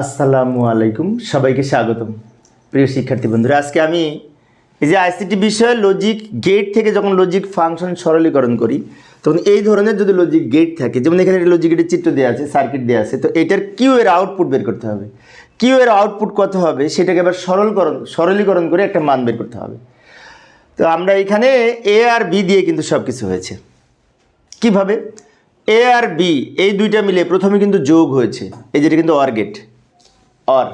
আসসালামু আলাইকুম, সবাইকে স্বাগতম। প্রিয় শিক্ষার্থী বন্ধুরা, আজকে আমি এই যে আইসিটি বিষয়ে লজিক গেট থেকে যখন লজিক ফাংশন সরলীকরণ করি, তখন এই ধরনের যদি লজিক গেট থাকে, যেমন এখানে লজিক গেটের চিত্র দেওয়া আছে সার্কিট দেওয়া আছে, তো এটার কিউ এর আউটপুট বের করতে হবে। কিউ এর আউটপুট কত হবে? সেটাকে আবার সরলকরণ, সরলীকরণ করে একটা মান বের করতে হবে। তো আমরা এখানে এ আর বি দিয়ে কিন্তু সব কিছু হয়েছে। কীভাবে? এ আর বি এই দুইটা মিলে প্রথমে কিন্তু যোগ হয়েছে, এই যেটা কিন্তু অর গেট অর।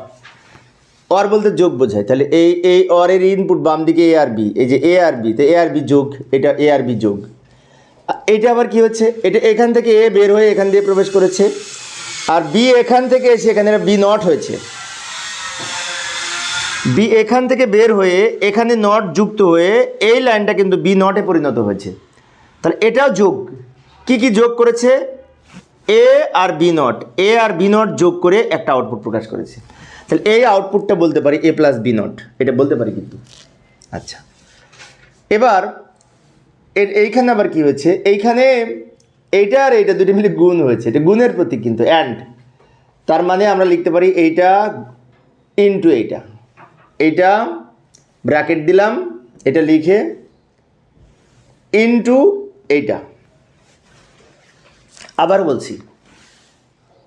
অর বলতে যোগ বোঝায়। তাহলে এই এই অরের ইনপুট বাম দিকে এ আর বি এই যে এ আর বি তো এ আর বি যোগ, এটা এ আর বি যোগ। এটা আবার কি হচ্ছে? এটা এখান থেকে এ বের হয়ে এখান দিয়ে প্রবেশ করেছে, আর বি এখান থেকে এসে এখানে বি নট হয়েছে। বি এখান থেকে বের হয়ে এখানে নট যুক্ত হয়ে এই লাইনটা কিন্তু বি নটে পরিণত হয়েছে। তাহলে এটাও যোগ। কি কি যোগ করেছে? A R B not A R B not যোগ করে একটা আউটপুট প্রকাশ করেছে। তাহলে এই আউটপুটটা বলতে পারি এ প্লাস বি নট এটা বলতে পারি কিন্তু। আচ্ছা। এবার, এর এইখানে আবার কি হয়েছে? এইখানে এইটা আর এইটা দুটো মিলে গুণ হয়েছে। এটা গুণের প্রতীক কিন্তু অ্যান্ড তার মানে আমরা লিখতে পারি এইটা ইনটু এইটা। এইটা ব্র্যাকেট দিলাম, এটা লিখে ইনটু এইটা। আবার বলছি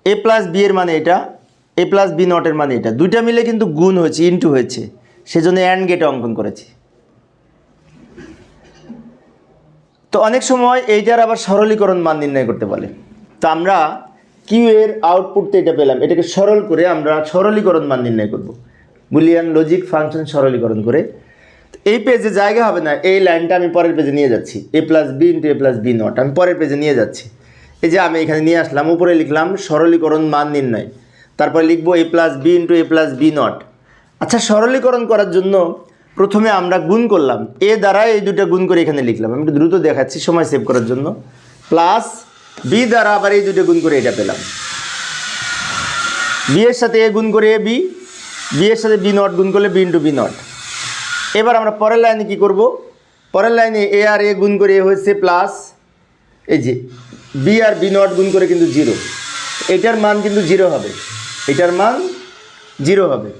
এ প্লাস বি এর মানে এটা এ প্লাস বি নটের মানে এটা। দুইটা মিলে কিন্তু গুণ হয়েছে ইনটু হয়েছে। সেজন্য অ্যান্ড গেট অঙ্কন করেছি। তো অনেক সময় এইটার আবার সরলীকরণ মান নির্ণয় করতে বলে। তো আমরা কিউ এর আউটপুট তো এটা পেলাম। এটাকে সরল করে আমরা সরলীকরণ মান নির্ণয় করব। বুলিয়ান লজিক ফাংশন সরলীকরণ করে। এই পেজে জায়গা হবে না, এই লাইনটা আমি পরের পেজে নিয়ে যাচ্ছি। A plus B into A plus B not আমি পরের পেজে নিয়ে যাচ্ছি। এই যে আমি এখানে নিয়ে আসলাম, উপরে লিখলাম সরলীকরণ মান নির্ণয়। তারপর লিখব A plus B into A plus B not আচ্ছা সরলীকরণ করার জন্য প্রথমে আমরা গুণ করলাম। এ দ্বারা এই দুটো গুণ করে এখানে লিখলাম। আমি একটু দ্রুত দেখাচ্ছি সময় সেভ করার জন্য। প্লাস বি দ্বারা আবার এই দুটো গুণ করে এটা পেলাম। বি এর সাথে এ গুণ করে এ বি বি এর সাথে বি নট গুণ করলে বি ইন্টু বি নট এবার আমরা পরের লাইনে কি করব? পরের লাইনে এ আর এ গুণ করে এ হয়েছে প্লাস এই যে বি আর বি নট গুণ করে কিন্তু জিরো এটার মান কিন্তু জিরো হবে। এটার মান জিরো হবে।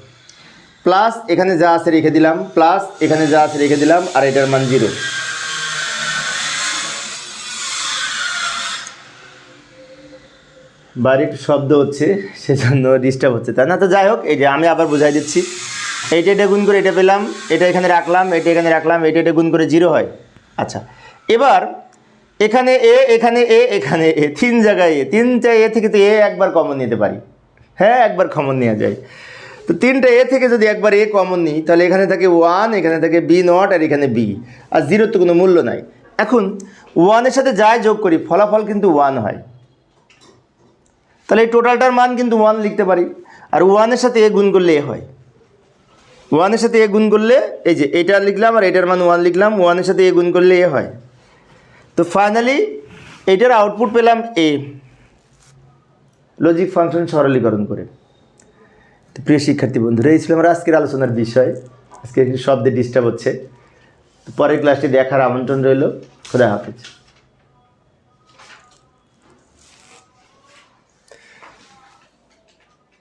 প্লাস এখানে যা আছে রেখে দিলাম প্লাস এখানে যা আছে রেখে দিলাম, আর এটার মান জিরো বাড়ির শব্দ হচ্ছে, সেজন্য ডিস্টার্ব হচ্ছে। তাই না, তো যাই হোক, এই যে আমি আবার বুঝাই দিচ্ছি। এইটা এটা গুণ করে এটা পেলাম, এটা এখানে রাখলাম, এটা এখানে রাখলাম, এটা এটা গুণ করে জিরো হয়। আচ্ছা এবার এখানে এ এখানে এ এখানে এ, তিন জায়গায় এ তিনটা এ থেকে তো এ একবার কমন নিতে পারি। হ্যাঁ একবার কমন নেওয়া যায়। তো তিনটা এ থেকে যদি একবার এ কমন নিই, তাহলে এখানে থাকে ওয়ান এখানে থাকে বি নট আর এখানে বি আর জিরোর তো কোনো মূল্য নাই। এখন ওয়ানের সাথে যাই যোগ করি, ফলাফল কিন্তু ওয়ান হয়। তাহলে এই টোটালটার মান কিন্তু ওয়ান লিখতে পারি। আর ওয়ানের সাথে এ গুণ করলে এ হয়। ওয়ানের সাথে এ গুণ করলে, এই যে এটা লিখলাম আর এটার মান ওয়ান লিখলাম ওয়ানের সাথে এ গুণ করলে এ হয়। তো ফাইনালি এটার আউটপুট পেলাম এ লজিক ফাংশন সরলীকরণ করে। তো প্রিয় শিক্ষার্থী বন্ধুরা, এই ছিল আমার আজকের আলোচনার বিষয়। আজকে শব্দে ডিস্টার্ব হচ্ছে। তো পরের ক্লাসটি দেখার আমন্ত্রণ রইল। খোদা হাফিজ।